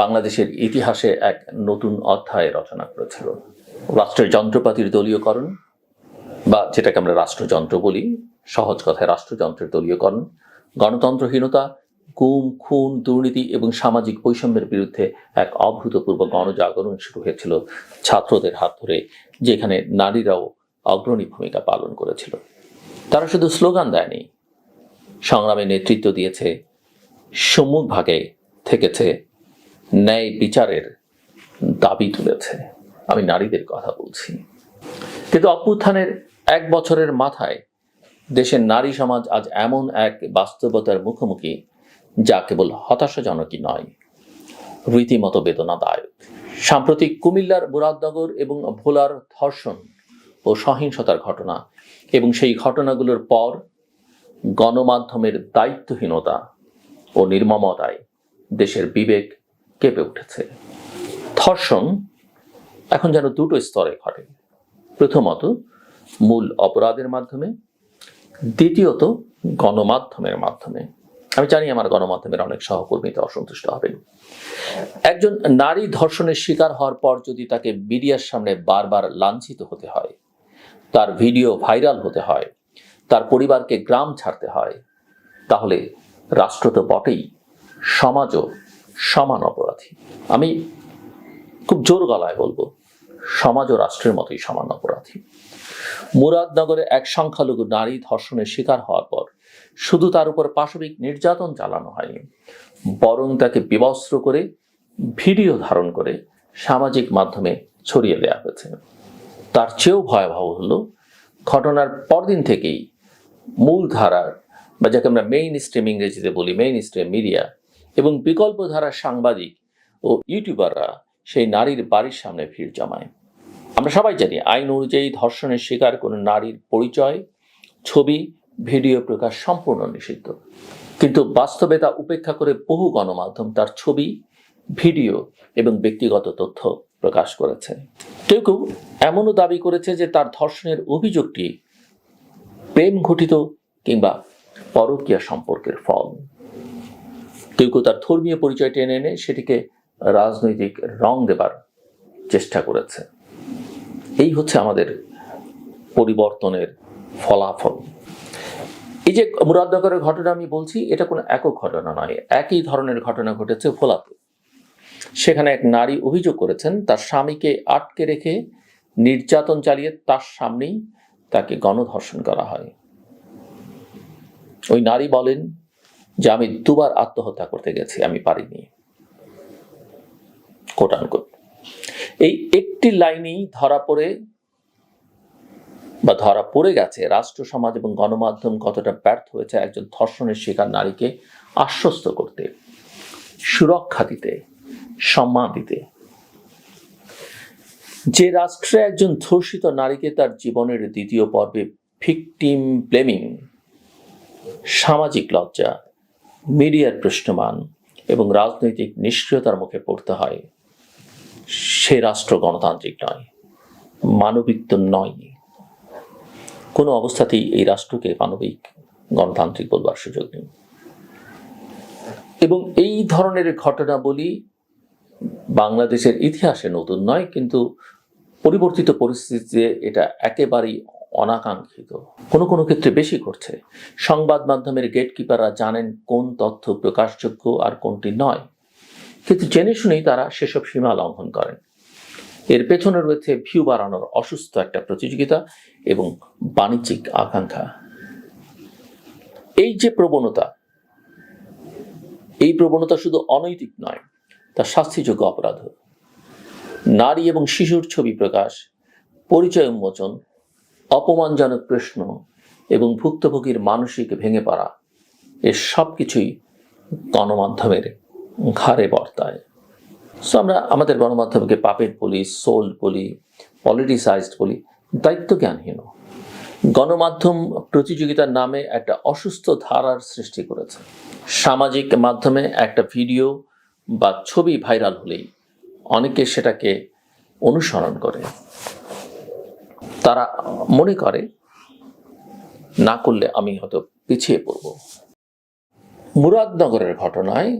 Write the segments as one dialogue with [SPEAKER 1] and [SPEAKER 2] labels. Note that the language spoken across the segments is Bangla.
[SPEAKER 1] বাংলাদেশের ইতিহাসে এক নতুন অধ্যায় রচনা করেছিল। রাষ্ট্রের যন্ত্রপাতির দলীয়করণ, বা যেটাকে আমরা রাষ্ট্রযন্ত্র বলি, সহজ কথায় রাষ্ট্রযন্ত্রের দলীয়করণ, গণতন্ত্রহীনতা, গুম, খুন, দুর্নীতি এবং সামাজিক বৈষম্যের বিরুদ্ধে এক অভূতপূর্ব গণজাগরণ শুরু হয়েছিল ছাত্রদের হাত ধরে, যেখানে নারীরাও অগ্রণী ভূমিকা পালন করেছিল। তারা শুধু স্লোগান দেয়নি, সংগ্রামে নেতৃত্ব দিয়েছে সম্মুখভাগে থেকেছে ন্যায় বিচারের দাবি তুলেছে। আমি নারীদের কথা বলছি। কিন্তু অভ্যুত্থানের এক বছরের মাথায় দেশের নারী সমাজ আজ এমন এক বাস্তবতার মুখোমুখি যা কেবল হতাশাজনকই নয়, রীতিমতো বেদনাদায়ক। সাম্প্রতিক কুমিল্লার মুরাদনগর এবং ভোলার ধর্ষণ ও সহিংসতার ঘটনা এবং সেই ঘটনাগুলোর পর গণমাধ্যমের দায়িত্বহীনতা ও নির্মমতায় দেশের বিবেক কেঁপে উঠেছে। ধর্ষণ এখন যেন দুটো স্তরে ঘটে। প্রথমত, মূল অপরাধের মাধ্যমে। দ্বিতীয়ত, গণমাধ্যমের মাধ্যমে। আমি জানি আমার গণমাধ্যমের অনেক সহকর্মীতে অসন্তুষ্ট হবেন। একজন নারী ধর্ষণের শিকার হওয়ার পর যদি তাকে মিডিয়ার সামনে বারবার লাঞ্ছিত হতে হয়, তার ভিডিও ভাইরাল হতে হয়, তার পরিবারকে গ্রাম ছাড়তে হয়, তাহলে রাষ্ট্র তো বটেই, সমাজও সমান অপরাধী। আমি খুব জোর গলায় বলব, সমাজ ও রাষ্ট্রের মতোই সমান অপরাধী। মুরাদনগরে এক সংখ্যালঘু নারী ধর্ষণের শিকার হওয়ার পর শুধু তার উপর পাশবিক নির্যাতন চালানো হয়নি, বরং তাকে বিবস্ত্র করে, ভিডিও ধারণ করে সামাজিক মাধ্যমে ছড়িয়ে দেওয়া হয়েছে। তার চেয়েও ভয়াবহ হলো, ঘটনার পরদিন থেকেই মূল ধারার বা যাকে আমরা মেইন স্ট্রিম ইংরেজিতে বলি মেইন স্ট্রিম মিডিয়া এবং বিকল্প ধারার সাংবাদিক ও ইউটিউবাররা সেই নারীর বাড়ির সামনে ভিড় জমায়। আমরা সবাই জানি, আইন অনুযায়ী ধর্ষণের শিকার কোনো নারীর পরিচয়, ছবি, ভিডিও প্রকাশ সম্পূর্ণ নিষিদ্ধ। কিন্তু বাস্তবে তা উপেক্ষা করে বহু গণমাধ্যম তার ছবি, ভিডিও এবং ব্যক্তিগত তথ্য প্রকাশ করেছে। কেউ কেউ এমনও দাবি করেছে যে তার ধর্ষণের অভিযোগটি প্রেম ঘটিত কিংবা পরকীয়া সম্পর্কের ফল। কেউ কেউ তার ধর্মীয় পরিচয় টেনে এনে সেটিকে রাজনৈতিক রং দেবার চেষ্টা করেছে। এই হচ্ছে আমাদের পরিবর্তনের ফলাফল। এই যে মুরাদনগরের ঘটনা আমি বলছি, এটা কোনো একক ঘটনা নয়, একই ধরনের ঘটনা ঘটেছে ভোলাতে। সেখানে এক নারী অভিযোগ করেছেন, তার স্বামীকে আটকে রেখে নির্যাতন চালিয়ে তার সামনেই তাকে গণধর্ষণ করা হয়। ওই নারী বলেন যে আমি দুবার আত্মহত্যা করতে গেছি, আমি পারিনি। কোটানকোট এই একটি লাইনেই ধরা পড়ে বা ধরা পড়ে গেছে রাষ্ট্র, সমাজ এবং গণমাধ্যম কতটা ব্যর্থ হয়েছে একজন ধর্ষণের শিকার নারীকে আশ্বস্ত করতে, সুরক্ষা দিতে, সম্মান দিতে। যে রাষ্ট্রে একজন ধর্ষিত নারীকে তার জীবনের দ্বিতীয় পর্বে ভিকটিম ব্লেমিং সামাজিক লজ্জা মিডিয়ার প্রশ্নমান এবং রাজনৈতিক নিষ্ক্রিয়তার মুখে পড়তে হয়। সে রাষ্ট্র গণতান্ত্রিক নয়, মানবিক তো নয়। কোনো অবস্থাতেই এই রাষ্ট্রকে মানবিক, গণতান্ত্রিক বলবার সুযোগ নেই। এবং এই ধরনের ঘটনাবলী বাংলাদেশের ইতিহাসে নতুন নয়, কিন্তু পরিবর্তিত পরিস্থিতিতে এটা একেবারেই অনাকাঙ্ক্ষিত। কোনো কোনো ক্ষেত্রে বেশি ঘটছে। সংবাদ মাধ্যমের গেটকিপাররা জানেন কোন তথ্য প্রকাশযোগ্য আর কোনটি নয়। কিন্তু জেনে শুনেই তারা সেসব সীমা লঙ্ঘন করেন। এর পেছনে রয়েছে ভিউ বাড়ানোর অসুস্থ একটা প্রতিযোগিতা এবং বাণিজ্যিক আকাঙ্ক্ষা। এই যে প্রবণতা, এই প্রবণতা শুধু অনৈতিক নয়, তা শাস্তিযোগ্য অপরাধ নারী এবং শিশুর ছবি প্রকাশ, পরিচয় উন্মোচন অপমানজনক প্রশ্ন এবং ভুক্তভোগীর মানসিক ভেঙে পড়া এর সব কিছুই গণমাধ্যমের ঘাড়ে বর্তায়। সো আমরা আমাদের গণমাধ্যমকে পাপেট বলি, সোল বলি পলিটিসাইজড বলি দায়িত্ব জ্ঞানহীন গণমাধ্যম প্রতিযোগিতার নামে একটা অসুস্থ ধারার সৃষ্টি করেছে। সামাজিক মাধ্যমে একটা ভিডিও বা ছবি ভাইরাল হলেই অনেকে সেটাকে অনুসরণ করে। তারা মনে করে, না করলে আমি হয়তো পিছিয়ে পড়ব। মুরাদনগরের ঘটনায়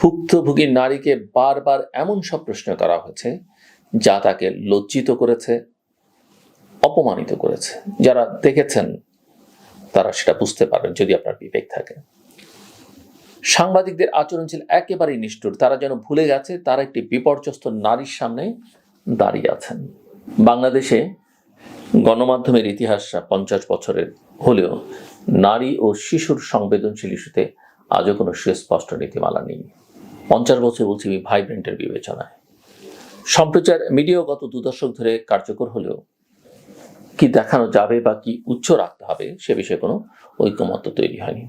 [SPEAKER 1] ভুক্তভোগী নারীকে বারবার এমন সব প্রশ্ন করা হয়েছে, যা তাকে লজ্জিত করেছে, অপমানিত করেছে। যারা দেখেছেন, তারা সেটা বুঝতে পারবেন যদি আপনার বিবেক থাকে। সাংবাদিকদের আচরণ ছিল একেবারেই নিষ্ঠুর। তারা যেন ভুলে গেছে, তারা একটি বিপর্যস্ত নারীর সামনে দাঁড়িয়ে আছেন। বাংলাদেশে গণমাধ্যমের ইতিহাস পঞ্চাশ বছরের হলেও নারী ও শিশুর সংবেদনশীল ইস্যুতে আজও কোনো সুস্পষ্ট নীতিমালা নেই। পঞ্চাশ বছর বলছি আমি ভাইব্রেন্টের বিবেচনায়। সম্প্রচার মিডিয়া গত দু দশক ধরে কার্যকর হলেও কি দেখানো যাবে বা কি উচ্চ রাখতে হবে সে বিষয়ে কোনো ঐকমত্য তৈরি হয়নি।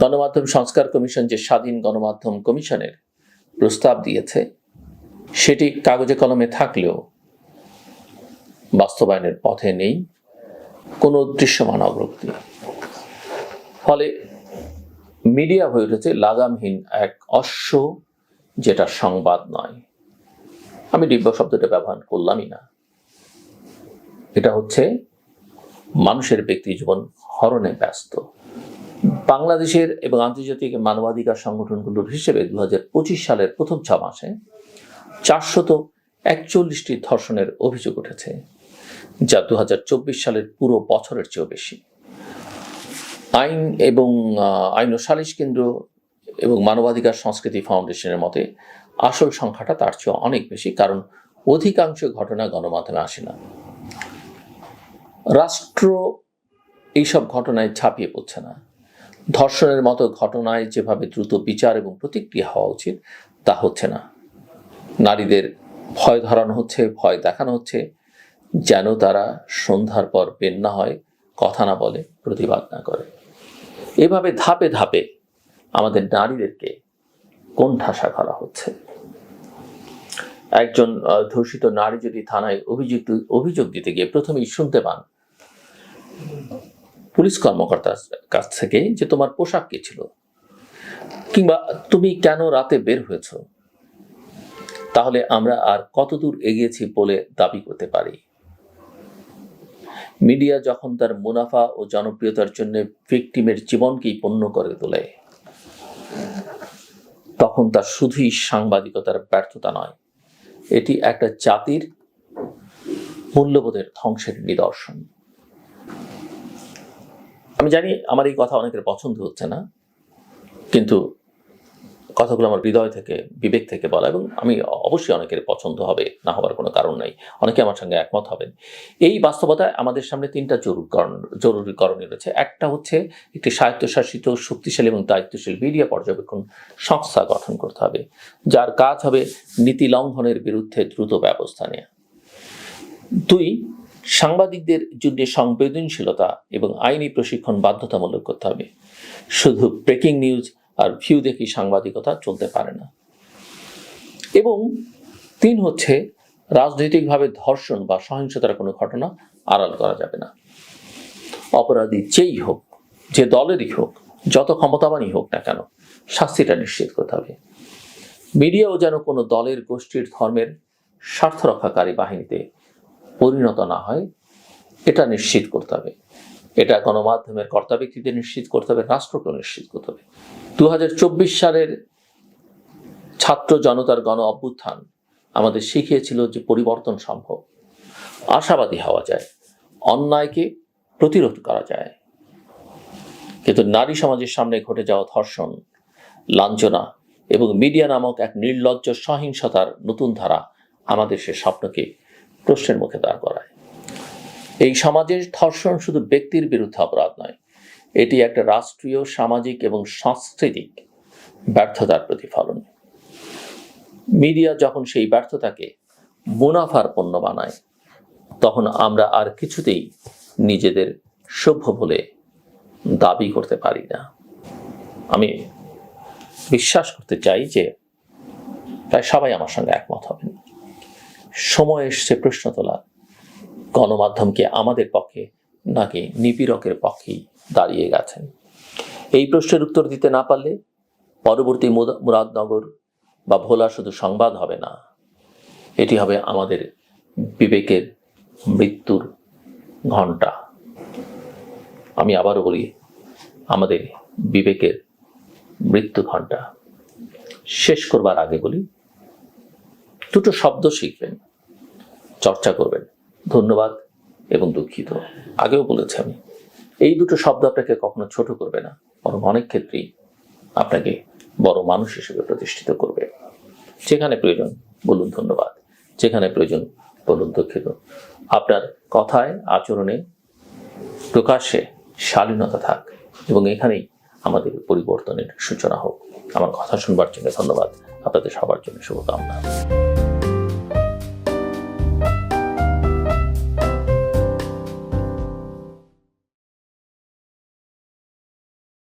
[SPEAKER 1] গণমাধ্যম সংস্কার কমিশন যে স্বাধীন গণমাধ্যম কমিশনের প্রস্তাব দিয়েছে সেটি কাগজে কলমে থাকলেও বাস্তবায়নের পথে নেই, কোনো দৃশ্যমান অগ্রগতি ফলে মিডিয়া হয়ে উঠেছে লাগামহীন এক অশ্ব, যেটা সংবাদ নয়। আমি দিব্য শব্দটা ব্যবহার করলামই না। এটা হচ্ছে মানুষের ব্যক্তি জীবন হরণে ব্যস্ত। বাংলাদেশের এবং আন্তর্জাতিক মানবাধিকার সংগঠনগুলোর হিসেবে দু হাজার পঁচিশ সালের প্রথম ছ মাসে চারশত একচল্লিশটি ধর্ষণের অভিযোগ উঠেছে, যা দু হাজার চব্বিশ সালের পুরো বছরের চেয়েও বেশি। আইন এবং আইন ও সালিশ কেন্দ্র এবং মানবাধিকার সংস্কৃতি ফাউন্ডেশনের মতে আসল সংখ্যাটা তার চেয়ে অনেক বেশি, কারণ অধিকাংশ ঘটনা গণমাধ্যমে আসে না। রাষ্ট্র এইসব ঘটনায় ছাপিয়ে পড়ছে না। ধর্ষণের মতো ঘটনায় যেভাবে দ্রুত বিচার এবং প্রতিক্রিয়া হওয়া উচিত, তা হচ্ছে না। নারীদের ভয় ধরানো হচ্ছে, ভয় দেখানো হচ্ছে, যেন তারা সন্ধ্যার পর বের না হয়, কথা না বলে, প্রতিবাদ না করে। এভাবে ধাপে ধাপে আমাদের নারীদেরকে কোণঠাসা করা হচ্ছে। একজন ধর্ষিত নারী যদি থানায় অভিযুক্ত, অভিযোগ দিতে গিয়ে প্রথমেই শুনতে পান, পুলিশ কর্মকর্তার কাছ থেকে যে তোমার পোশাক কি ছিল? কিংবা তুমি কেন রাতে বের হয়েছ? তাহলে আমরা আর কতদূর এগিয়েছি বলে দাবি করতে পারি? মিডিয়া যখন তার মুনাফা ও জনপ্রিয়তার জন্য ভিকটিমের জীবনকেই পণ্য করে তোলে, তখন তা শুধুই সাংবাদিকতার ব্যর্থতা নয়, এটি একটা জাতির মূল্যবোধের ধ্বংসের নিদর্শন। আমি জানি আমার এই কথা অনেকের পছন্দ হচ্ছে না, কিন্তু কথাগুলো আমার হৃদয় থেকে, বিবেক থেকে বলা এবং আমি অবশ্যই অনেকের পছন্দ হবে, না হওয়ার কোনো কারণ নাই। অনেকে আমার সঙ্গে একমত হবেন। এই বাস্তবতায় আমাদের সামনে তিনটা জরুরিকরণ জরুরি করণীয় রয়েছে। একটা হচ্ছে একটি স্বায়ত্তশাসিত, শক্তিশালী এবং দায়িত্বশীল মিডিয়া পর্যবেক্ষণ সংস্থা গঠন করতে হবে, যার কাজ হবে নীতি লঙ্ঘনের বিরুদ্ধে দ্রুত ব্যবস্থা নেওয়া দুই, সাংবাদিকদের জন্য সংবেদনশীলতা এবং আইনি প্রশিক্ষণ বাধ্যতামূলক করতে হবে। শুধু ব্রেকিং নিউজ আর ভিউ দেখি সাংবাদিকতা চলতে পারে না। এবং তিন হচ্ছে, রাজনৈতিকভাবে ধর্ষণ বা সহিংসতার কোনো ঘটনা আড়াল করা যাবে না। অপরাধী যেই হোক, যে দলেরই হোক, যত ক্ষমতাবানই হোক না কেন, শাস্তিটা নিশ্চিত করতে হবে। মিডিয়াও যেন কোনো দলের গোষ্ঠীর ধর্মের স্বার্থ রক্ষাকারী বাহিনীতে পরিণত না হয়, এটা নিশ্চিত করতে হবে। এটা গণমাধ্যমের কর্তা ব্যক্তিদের নিশ্চিত করতে হবে রাষ্ট্রকে নিশ্চিত করতে হবে। দু হাজার চব্বিশ সালের ছাত্র জনতার গণ অভ্যুত্থান আমাদের শিখিয়েছিল যে পরিবর্তন সম্ভব। আশাবাদী হওয়া যায়, অন্যায়কে প্রতিরোধ করা যায়। কিন্তু নারী সমাজের সামনে ঘটে যাওয়া ধর্ষণ, লাঞ্ছনা এবং মিডিয়া নামক এক নির্লজ্জ সহিংসতার নতুন ধারা আমাদের সে স্বপ্নকে প্রশ্নের মুখে দাঁড় করায়। এই সমাজের ধর্ষণ শুধু ব্যক্তির বিরুদ্ধে অপরাধ নয়, এটি একটা রাষ্ট্রীয়, সামাজিক এবং সাংস্কৃতিক ব্যর্থতার প্রতিফলন। মিডিয়া যখন সেই ব্যর্থতাকে মুনাফার পণ্য বানায়, তখন আমরা আর কিছুতেই নিজেদের সভ্য বলে দাবি করতে পারি না। আমি বিশ্বাস করতে চাই যে প্রায় সবাই আমার সঙ্গে একমত হবেন। সময় এসছে প্রশ্ন তোলা গণমাধ্যমকে আমাদের পক্ষে নাকি নিপীড়কের পক্ষেই দাঁড়িয়ে গেছেন। এই প্রশ্নের উত্তর দিতে না পারলে পরবর্তী মুরাদনগর বা ভোলা শুধু সংবাদ হবে না। এটি হবে আমাদের বিবেকের মৃত্যুর ঘণ্টা আমি আবারও বলি, আমাদের বিবেকের মৃত্যু ঘণ্টা শেষ করবার আগে বলি, দুটো শব্দ শিখবেন, চর্চা করবেন। ধন্যবাদ এবং দুঃখিত। আগেও বলেছি আমি, এই দুটো শব্দ আপনাকে কখনো ছোট করবে না, বরং অনেক ক্ষেত্রেই আপনাকে বড় মানুষ হিসেবে প্রতিষ্ঠিত করবে। যেখানে প্রয়োজন বলুন ধন্যবাদ, যেখানে প্রয়োজন বলুন দুঃখিত। আপনার কথায়, আচরণে প্রকাশ্যে শালীনতা থাক এবং এখানেই আমাদের পরিবর্তনের সূচনা হোক। আমার কথা শুনবার জন্য ধন্যবাদ। আপনাদের সবার জন্য শুভকামনা।